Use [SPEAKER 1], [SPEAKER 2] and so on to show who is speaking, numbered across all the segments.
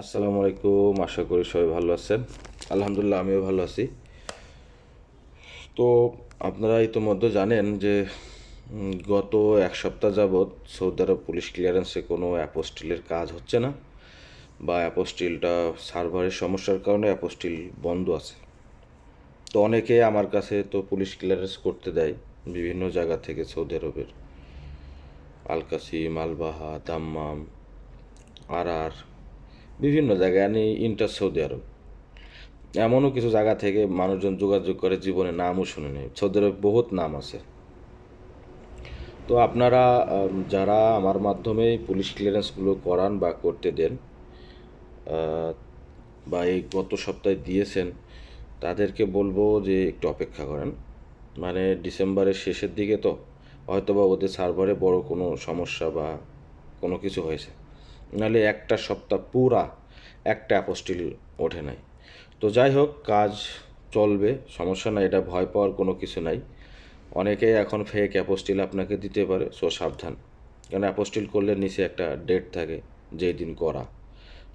[SPEAKER 1] আসসালামু আলাইকুম, আশা করি সবাই ভালো আছেন। আলহামদুলিল্লাহ, আমিও ভালো আছি। তো আপনারা ইতোমধ্যে জানেন যে গত এক সপ্তাহ যাবৎ সৌদি আরব পুলিশ ক্লিয়ারেন্সে কোনো অ্যাপোস্টিলের কাজ হচ্ছে না বা অ্যাপোস্টিলটা সার্ভারের সমস্যার কারণে অ্যাপোস্টিল বন্ধ আছে। তো অনেকে আমার কাছে তো পুলিশ ক্লিয়ারেন্স করতে দেয় বিভিন্ন জায়গা থেকে সৌদি আরবের। আলকাসি মালবাহা দাম্মাম আর আর বিভিন্ন জায়গায় আমি ইন্টার সৌদি আরব। এমনও কিছু জায়গা থেকে মানুষজন যোগাযোগ করে জীবনে নামও শুনে নেই সৌদি আরবে বহুত নাম আছে। তো আপনারা যারা আমার মাধ্যমে পুলিশ ক্লিয়ারেন্সগুলো করান বা করতে দেন বা এই গত সপ্তাহে দিয়েছেন, তাদেরকে বলব যে একটু অপেক্ষা করেন। মানে ডিসেম্বরের শেষের দিকে তো, হয়তোবা ওদের সার্ভারে বড় কোনো সমস্যা বা কোনো কিছু হয়েছে। নাহলে একটা সপ্তাহ পুরা একটা অ্যাপোস্টিল ওঠে নাই। তো যাই হোক কাজ চলবে, সমস্যা নাই, এটা ভয় পাওয়ার কোনো কিছু নাই। অনেকেই এখন ফেক অ্যাপোস্টিল আপনাকে দিতে পারে, সো সাবধান। কারণ অ্যাপোস্টিল করলে নিচে একটা ডেট থাকে, যেই দিন করা।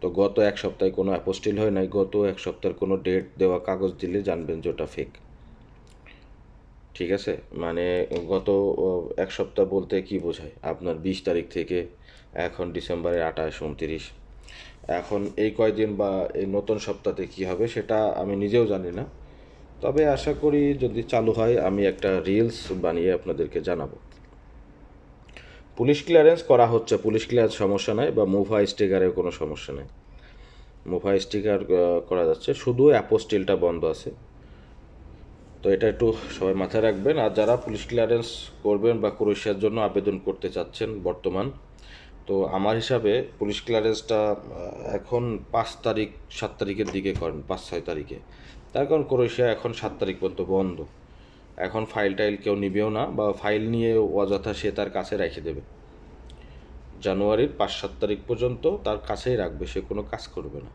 [SPEAKER 1] তো গত এক সপ্তাহে কোনো অ্যাপোস্টিল হয় নাই, গত এক সপ্তাহের কোনো ডেট দেওয়া কাগজ দিলে জানবেন যে ওটা ফেক ঠিক আছে? মানে গত এক সপ্তাহ বলতে কি বোঝায়? আপনার বিশ তারিখ থেকে এখন ডিসেম্বরের আঠাশ, উনতিরিশ। এখন এই কয়দিন বা এই নতুন সপ্তাহে কি হবে সেটা আমি নিজেও জানি না। তবে আশা করি যদি চালু হয়, আমি একটা রিলস বানিয়ে আপনাদেরকে জানাব। পুলিশ ক্লিয়ারেন্স করা হচ্ছে। পুলিশ ক্লিয়ারেন্স সমস্যা নাই বা মুভা স্টিকারের কোনো সমস্যা নেই। মুভা স্টিকার করা যাচ্ছে। শুধু অ্যাপোস্টিলটা বন্ধ আছে। তো এটা একটু সবাই মাথায় রাখবেন। আর যারা পুলিশ ক্লিয়ারেন্স করবেন বা ক্রোয়েশিয়ার জন্য আবেদন করতে চাচ্ছেন বর্তমান তো আমার হিসাবে পুলিশ ক্লিয়ারেন্সটা এখন পাঁচ তারিখ, সাত তারিখের দিকে করেন, পাঁচ, ছয় তারিখে। তার কারণ ক্রোয়েশিয়া এখন সাত তারিখ পর্যন্ত বন্ধ। এখন ফাইল টাইল কেউ নিবেও না বা ফাইল নিয়ে অযথা সে তার কাছে রেখে দেবে। জানুয়ারির পাঁচ, সাত তারিখ পর্যন্ত তার কাছেই রাখবে, সে কোনো কাজ করবে না।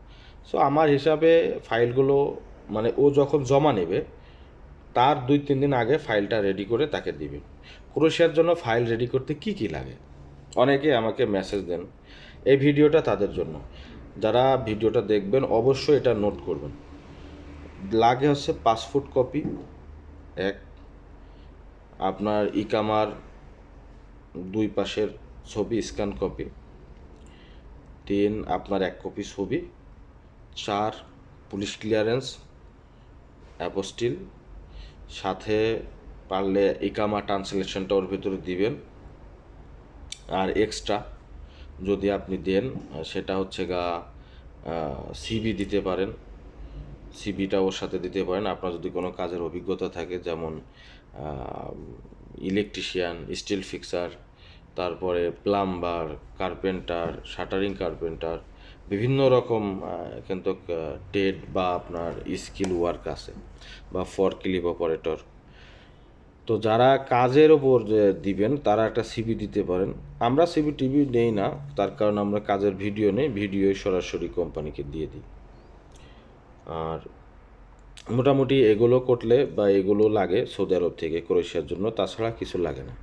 [SPEAKER 1] সো আমার হিসাবে ফাইলগুলো মানে ও যখন জমা নেবে, তার দুই, তিন দিন আগে ফাইলটা রেডি করে তাকে দিবেন ক্রোয়েশিয়ার জন্য ফাইল রেডি করতে কি কি লাগে? অনেকে আমাকে মেসেজ দেন এই ভিডিওটা তাদের জন্য। যারা ভিডিওটা দেখবেন, অবশ্যই এটা নোট করবেন। লাগে হচ্ছে পাসপোর্ট কপি এক। আপনার ইকামার দুই পাশের ছবি স্ক্যান কপি তিন, আপনার এক কপি ছবি। চার পুলিশ ক্লিয়ারেন্স অ্যাপোস্টিল সাথে পারলে ইকামা ট্রান্সলেশনটা ওর ভিতরে দিবেন। আর এক্সট্রা যদি আপনি দেন সেটা হচ্ছে গা সিবি দিতে পারেন। সিবিটা ওর সাথে দিতে পারেন। আপনার যদি কোনো কাজের অভিজ্ঞতা থাকে, যেমন ইলেকট্রিশিয়ান স্টিল ফিক্সার তারপরে প্লাম্বার কার্পেন্টার শাটারিং কার্পেন্টার বিভিন্ন রকম কিন্তু টেড বা আপনার স্কিল ওয়ার্ক আছে বা ফর ক্লিপ অপারেটর তো যারা কাজের ওপর দিবেন, তারা একটা সিবি দিতে পারেন। আমরা সিবি টিভি নেই না, তার কারণ আমরা কাজের ভিডিও নেই ভিডিও সরাসরি কোম্পানিকে দিয়ে দিই। আর মোটামুটি এগুলো করলে বা এগুলো লাগে সৌদি আরব থেকে ক্রোয়েশিয়ার জন্য, তাছাড়া কিছু লাগে না।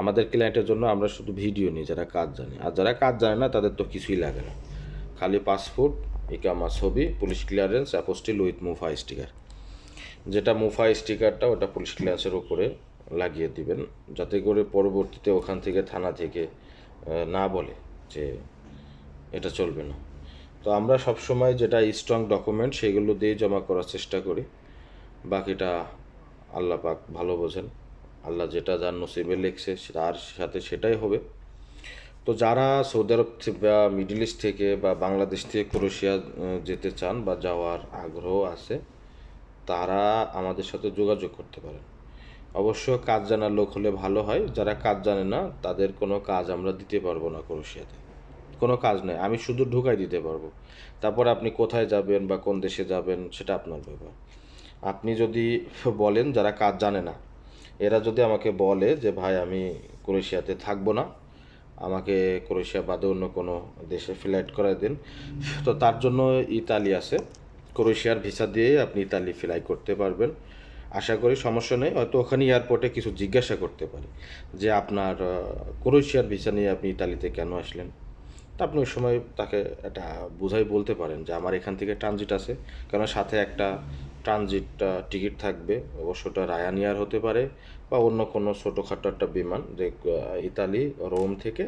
[SPEAKER 1] আমাদের ক্লায়েন্টের জন্য আমরা শুধু ভিডিও নিই, যারা কাজ জানে। আর যারা কাজ জানে না, তাদের তো কিছুই লাগে না। খালি পাসপোর্ট ইকামা ছবি, police clearance apostille with MOFA sticker যেটা মুফা স্টিকারটা ওটা পুলিশ ক্লিয়ারেন্সের উপরে লাগিয়ে দিবেন, যাতে করে পরবর্তীতে ওখান থেকে থানা থেকে না বলে যে এটা চলবে না। তো আমরা সবসময় যেটা স্ট্রং ডকুমেন্ট সেগুলো দিয়ে জমা করার চেষ্টা করি। বাকিটা আল্লাহ পাক ভালো বোঝেন। আল্লাহ যেটা যার নসিবে লিখছে তার সাথে সেটাই হবে। তো যারা সৌদি আরব বা মিডল ইস্ট থেকে বা বাংলাদেশ থেকে ক্রোয়েশিয়া যেতে চান বা যাওয়ার আগ্রহ আছে তারা আমাদের সাথে যোগাযোগ করতে পারেন। অবশ্য কাজ জানার লোক হলে ভালো হয়, যারা কাজ জানে না, তাদের কোনো কাজ আমরা দিতে পারব না ক্রোয়েশিয়াতে। কোনো কাজ নেই আমি শুধু ঢুকাই দিতে পারব। তারপর আপনি কোথায় যাবেন বা কোন দেশে যাবেন, সেটা আপনার ব্যাপার। আপনি যদি বলেন যারা কাজ জানে না, এরা যদি আমাকে বলে যে, ভাই, আমি ক্রোয়েশিয়াতে থাকব না, আমাকে ক্রোয়েশিয়া বাদে অন্য কোনো দেশে ফ্লাইট করে দিন, তো তার জন্য ইতালি আছে। ক্রোয়েশিয়ার ভিসা দিয়ে আপনি ইতালি ফ্লাই করতে পারবেন। আশা করি সমস্যা নেই, হয়তো ওখানে এয়ারপোর্টে কিছু জিজ্ঞাসা করতে পারি যে আপনার ক্রোয়েশিয়ার ভিসা নিয়ে আপনি ইতালিতে কেন আসলেন? তা আপনি ওই সময় তাকে এটা বুঝাই বলতে পারেন যে আমার এখান থেকে ট্রানজিট আছে। কারণ সাথে একটা ট্রানজিট টিকিট থাকবে, অবশ্য ওটা রায়ানিয়ার হতে পারে বা অন্য কোনো ছোটোখাটো একটা বিমান, যে ইতালি, রোম থেকে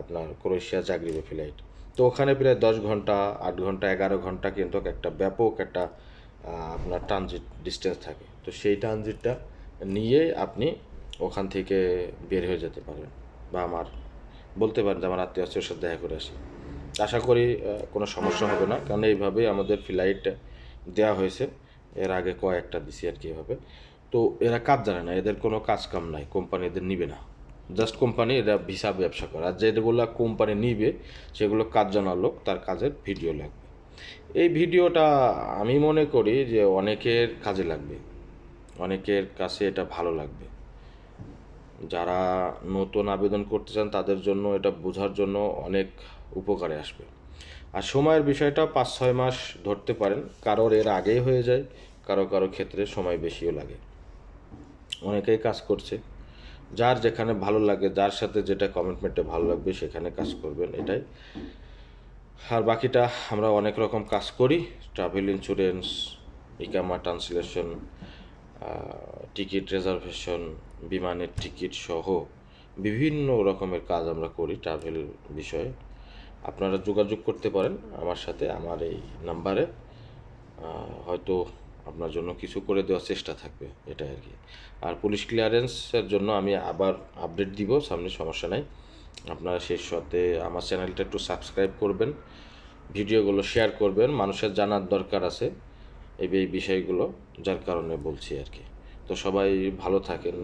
[SPEAKER 1] আপনার ক্রোয়েশিয়া জাগরিবে ফ্লাইট। তো ওখানে প্রায় দশ ঘণ্টা, আট ঘণ্টা, এগারো ঘণ্টা কিন্তু একটা ব্যাপক একটা আপনার ট্রানজিট ডিস্টেন্স থাকে। তো সেই ট্রানজিটটা নিয়ে আপনি ওখান থেকে বের হয়ে যেতে পারবেন বা আমার, বলতে পারেন যে আমার আত্মীয় আত্মীয়ের সাথে দেখা করে আসি। আশা করি কোনো সমস্যা হবে না। কারণ এইভাবেই আমাদের ফ্লাইট দেওয়া হয়েছে। এর আগে কয়েকটা দিছি আর কি এভাবে। তো এরা কাজ জানে না, এদের কোনো কাজ কাম নাই কোম্পানি এদের নিবে না। জাস্ট কোম্পানি এরা ভিসা ব্যবসা করে। আর যেগুলো কোম্পানি নিবে, সেগুলো কাজ জানার লোক, তার কাজের ভিডিও লাগবে। এই ভিডিওটা আমি মনে করি যে অনেকের কাজে লাগবে। অনেকের কাছে এটা ভালো লাগবে। যারা নতুন আবেদন করতে চান, তাদের জন্য এটা বোঝার জন্য অনেক উপকারে আসবে। আর সময়ের বিষয়টা পাঁচ, ছয় মাস ধরতে পারেন। কারোর এর আগেই হয়ে যায়, কারও কারও ক্ষেত্রে সময় বেশিও লাগে। অনেকেই কাজ করছে। যার যেখানে ভালো লাগে, যার সাথে যেটা কমিটমেন্টে ভালো লাগবে সেখানে কাজ করবেন, এটাই। আর বাকিটা আমরা অনেক রকম কাজ করি ট্রাভেল ইন্স্যুরেন্স ইকামা ট্রান্সলেশন টিকিট রিজার্ভেশন বিমানের টিকিট সহ বিভিন্ন রকমের কাজ আমরা করি ট্রাভেল বিষয়ে। আপনারা যোগাযোগ করতে পারেন আমার সাথে, আমার এই নাম্বারে হয়তো আপনার জন্য কিছু করে দেওয়ার চেষ্টা থাকবে, এটাই আর কি। আর পুলিশ ক্লিয়ারেন্সের জন্য আমি আবার আপডেট দিব, সামনে সমস্যা নাই। আপনারা সেই সাথে আমার চ্যানেলটা একটু সাবস্ক্রাইব করবেন, ভিডিওগুলো শেয়ার করবেন, মানুষের জানার দরকার আছে এই বিষয়গুলো, যার কারণে বলছি আর কি। তো সবাই ভালো থাকেন।